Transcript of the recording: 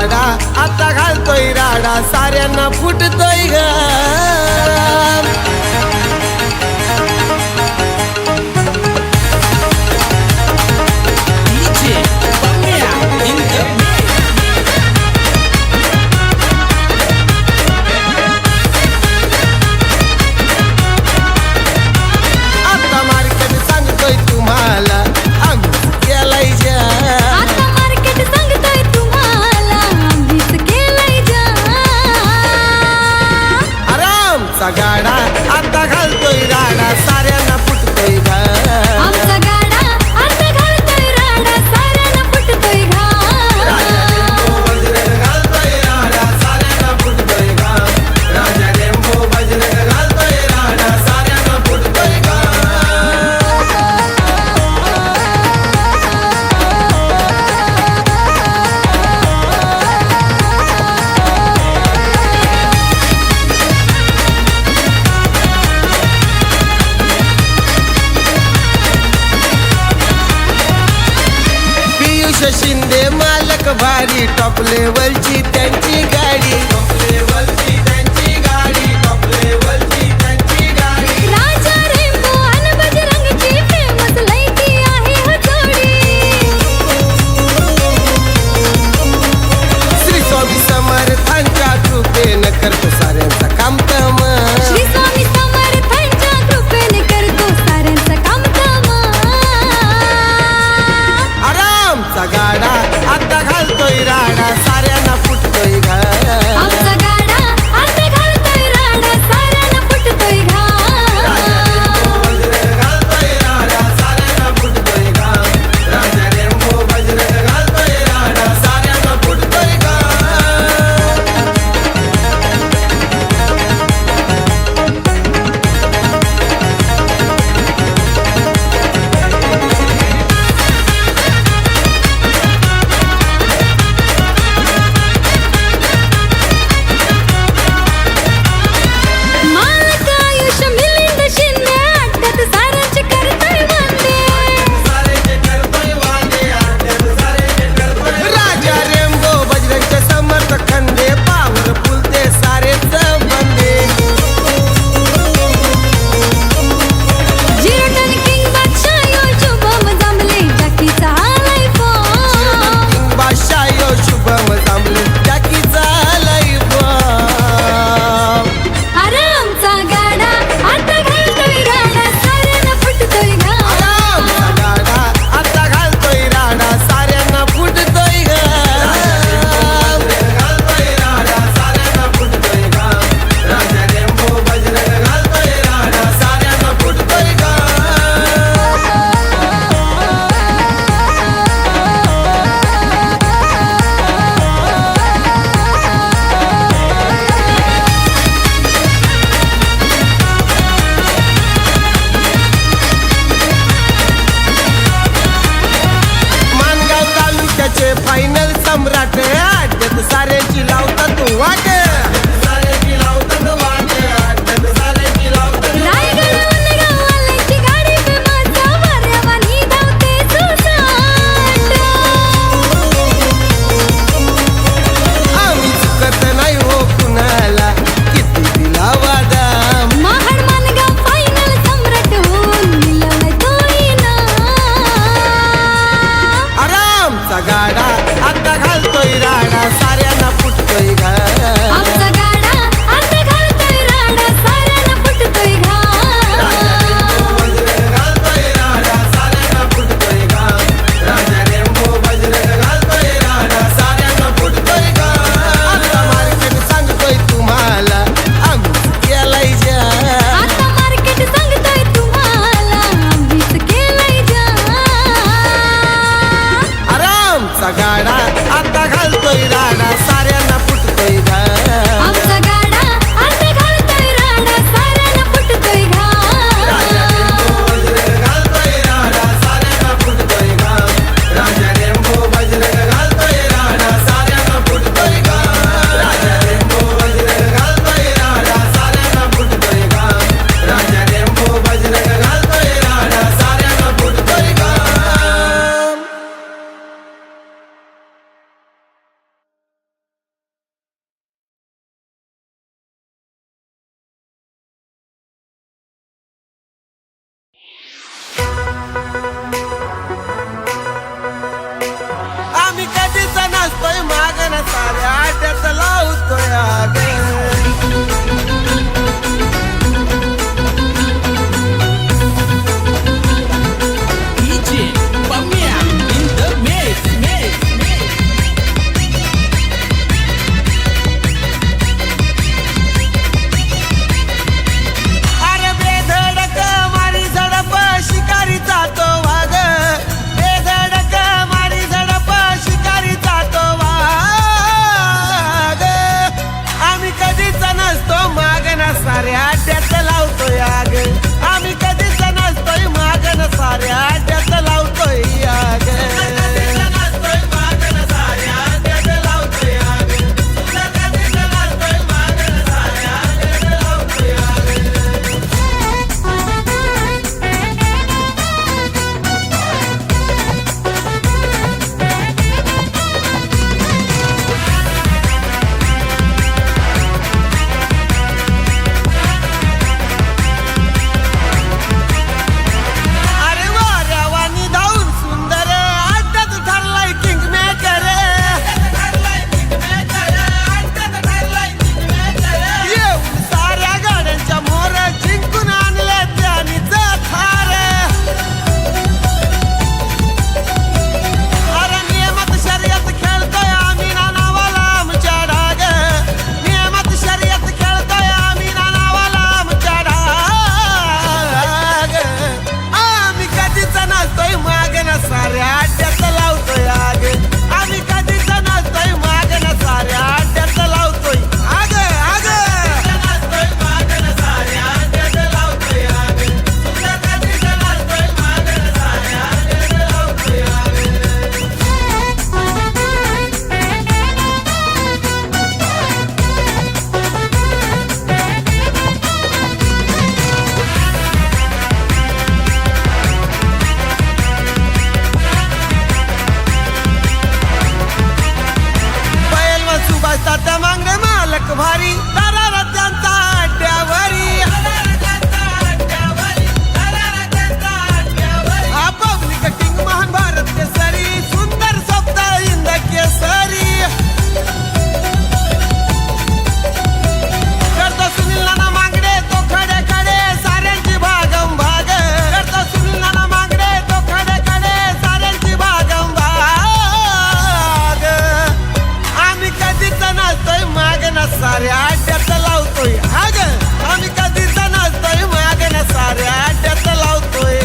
राडा. आता घालतोय राडा. साऱ्यांना फुटतोय ग. लेवलची त्यांची I arte hasta la autoridad. साऱ्या अड्ड्यात लावतो यार